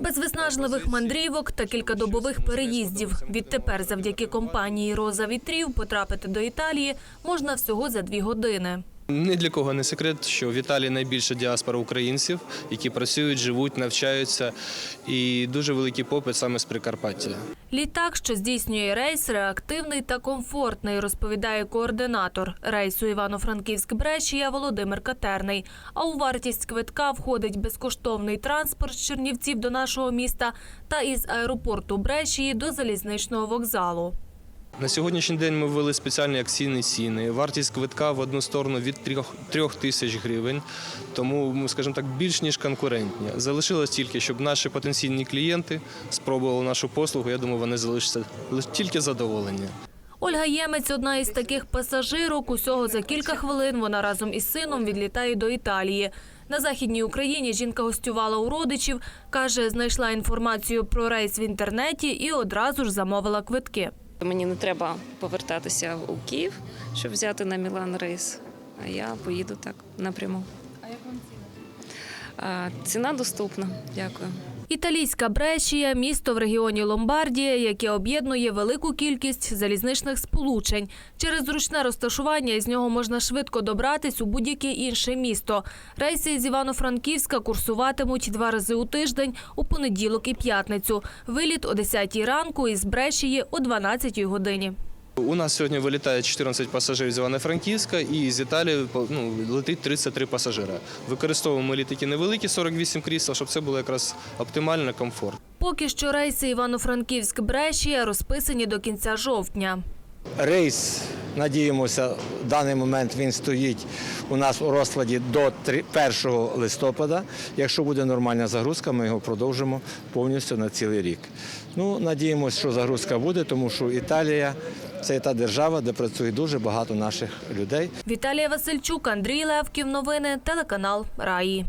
Без виснажливих мандрівок та кількадобових переїздів. Відтепер, завдяки компанії Роза вітрів, потрапити до Італії можна всього за дві години. Ні для кого не секрет, що в Італії найбільша діаспора українців, які працюють, живуть, навчаються, і дуже великий попит саме з Прикарпаття. Літак, що здійснює рейс, реактивний та комфортний, розповідає координатор рейсу Івано-Франківськ-Брешія Володимир Катерний. А у вартість квитка входить безкоштовний транспорт з Чернівців до нашого міста та із аеропорту Брешії до залізничного вокзалу. На сьогоднішній день ми ввели спеціальні акційні ціни. Вартість квитка в одну сторону від трьох- трьох тисяч гривень, тому, ми, скажімо так, більш ніж конкурентні. Залишилось тільки, щоб наші потенційні клієнти спробували нашу послугу. Я думаю, вони залишаться тільки задоволені. Ольга Ємець – одна із таких пасажирок. Усього за кілька хвилин вона разом із сином відлітає до Італії. На Західній Україні жінка гостювала у родичів. Каже, знайшла інформацію про рейс в інтернеті і одразу ж замовила квитки. Мені не треба повертатися у Київ, щоб взяти на Мілан рейс. А я поїду так напряму. А як вам ціна? Ціна доступна. Дякую. Італійська Брешія – місто в регіоні Ломбардія, яке об'єднує велику кількість залізничних сполучень. Через зручне розташування із нього можна швидко добратись у будь-яке інше місто. Рейси з Івано-Франківська курсуватимуть два рази у тиждень у понеділок і п'ятницю. Виліт о 10 ранку із Брешії о 12 годині. У нас сьогодні вилітає 14 пасажирів з Івано-Франківська і з Італії ну, летить 33 пасажира. Використовуємо літаки невеликі, 48 крісел, щоб це було якраз оптимально комфорт. Поки що рейси Івано-Франківськ-Брешія розписані до кінця жовтня. Рейс, надіємося, в даний момент він стоїть у нас у розкладі до 1 листопада. Якщо буде нормальна загрузка, ми його продовжимо повністю на цілий рік. Ну, надіємося, що загрузка буде, тому що Італія це та держава, де працює дуже багато наших людей. Віталія Васильчук, Андрій Левків. Новини. Телеканал Раї.